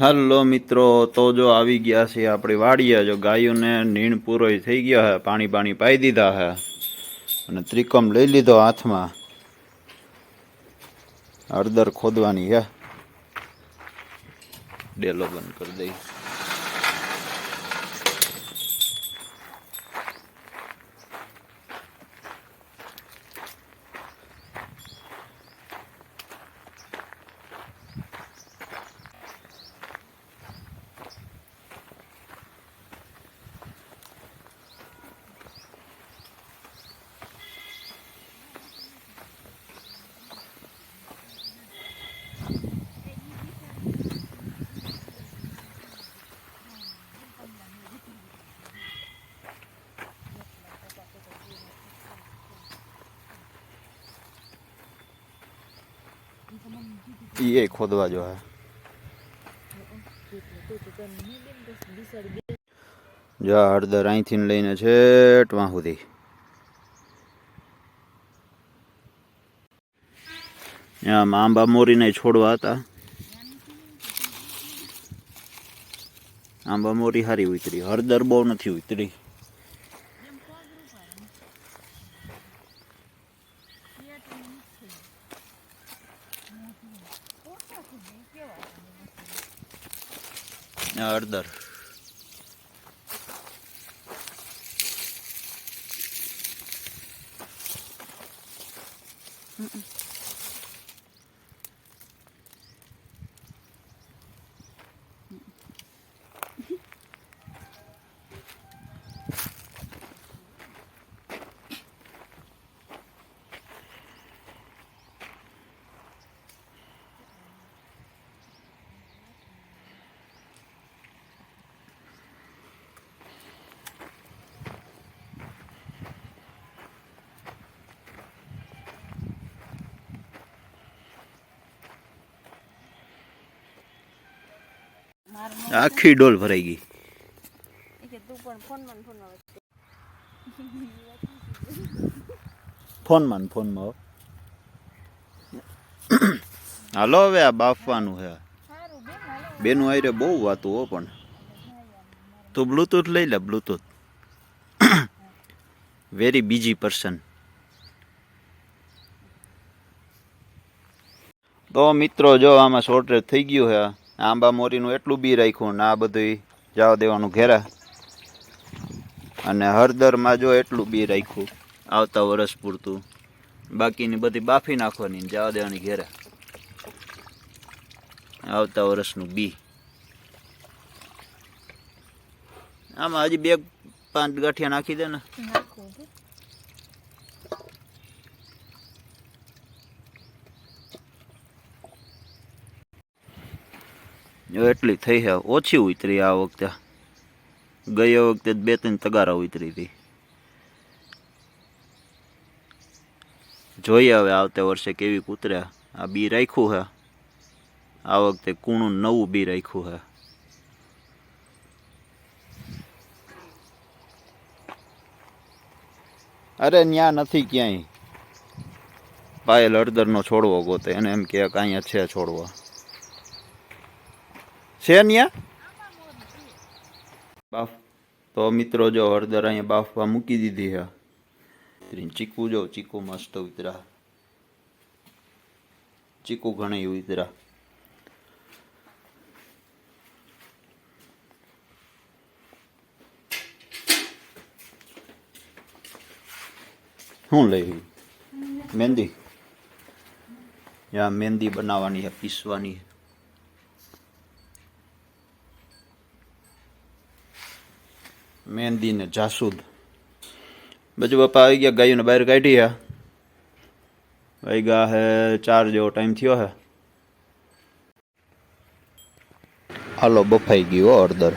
હાલો મિત્રો, તો જો આવી ગયા છે આપણી વાડીએ, જો ગાયોને નીણ પૂરો થઈ ગયો હે, પાણી પાણી પાઈ દીધા હે. અને ત્રિકોમ લઈ લીધો હાથમાં. હળદર ખોદવાની હે. ડેલો બંધ કરી દઈ એ ખોદવા જો જો હળદર અહીંથી લઈને છે ટવા સુધી. આંબા મોરીને છોડવા હતા. આંબા મોરી હારી ઉતરી. હળદર બહુ નથી ઉતરી. હળદર આખી ડોલ ભરાઈ ગઈ. ફોન ફોનમાં ફોનમાં હો. હાલો હવે આ બાફવાનું છે બેન બેનું આયરે બહુ વાતું હો પણ. તું બ્લૂટૂથ લઈ લે બ્લૂટૂથ વેરી બીજી પર્સન તો મિત્રો જો આમાં શોર્ટેજ થઈ ગયું છે આંબા મોરીનું એટલું બી રાખ્યું ને આ બધું જવા દેવાનું ઘેરા. અને હળદરમાં જો એટલું બી રાખ્યું, આવતા વરસ પૂરતું. બાકીની બધી બાફી નાખવાની જવા દેવાની ઘેરા. આવતા વર્ષનું બી. આમાં હજી બે પાંચ ગાંઠિયા નાખી દે ને નાખવું છે. જો એટલી થઈ છે ઓછી ઉતરી આ વખતે. ગયા વખતે બે ત્રણ તગારા ઉતરી હતી. જોઈએ હવે આવતા વર્ષે કેવી કૂતર્યા આ બી રાખ્યું છે આ વખતે કૂણું નવું બી રાખ્યું છે અરે ન્યા નથી ક્યાંય. પાયલ હળદરનો છોડવો ગોતે. એને એમ કે અહીંયા છે છોડવા. છે ન્યા બાફ. તો મિત્રો જો હળદર અહીંયા બાફવા મૂકી દીધી હે. ચીકુ જો ચીકુ મસ્ત ઉતરા. ચીકુ ઘણી ઉતરા. શું લઈ મહેંદી યા મહેંદી બનાવવાની છે પીસવાની છે મહેંદી ને જાસૂદ. બજુ પપ્પા આવી ગયા, ગાયોને બહાર કાઢી હે વાગ્યા હે, ચાર જેવો ટાઈમ થયો હે. હાલો, બફાઈ ગયો હળદર.